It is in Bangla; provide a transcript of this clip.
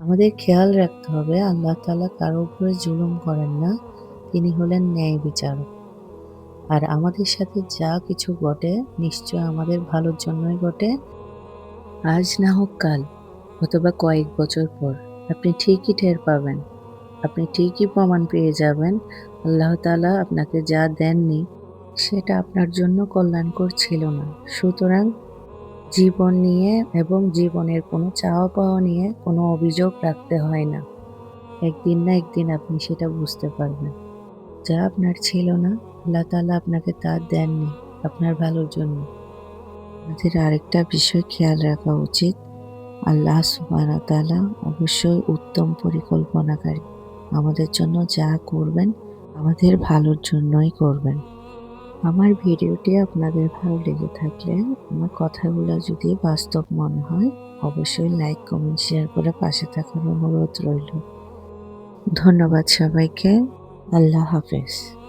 আমাদের খেয়াল রাখতে হবে, আল্লাহ তালা কারও উপরে জুলুম করেন না, তিনি হলেন ন্যায় বিচারক। আর আমাদের সাথে যা কিছু ঘটে, নিশ্চয় আমাদের ভালোর জন্যই ঘটে। আজ না হোক কাল, অথবা কয়েক বছর পর, আপনি ঠিকই টের পাবেন। আপনি ঠিকই প্রমাণ পেয়ে যাবেন, আল্লাহ তালা আপনাকে যা দেননি, সেটা আপনার জন্য কল্যাণকর ছিল না। সুতরাং জীবন নিয়ে এবং জীবনের কোনো চাওয়া পাওয়া নিয়ে কোনো অভিযোগ রাখতে হয় না। একদিন না একদিন আপনি সেটা বুঝতে পারবেন। যা আপনার ছিল না, আল্লাহ তাআলা আপনাকে তা দেননি আপনার ভালোর জন্য। আমাদের আরেকটা বিষয় খেয়াল রাখা উচিত। আল্লাহ সুবহানাহু তাআলা অবশ্যই উত্তম পরিকল্পনাকারী। আমাদের জন্য যা করবেন, আমাদের ভালোর জন্যই করবেন। আমার ভিডিওটি আপনাদের ভালো লেগে থাকলে আমার কথাগুলো যদি বাস্তব মনে হয়, অবশ্যই লাইক কমেন্ট শেয়ার করে পাশে থাকার অনুরোধ রইল। ধন্যবাদ সবাইকে। আল্লাহ হাফেজ।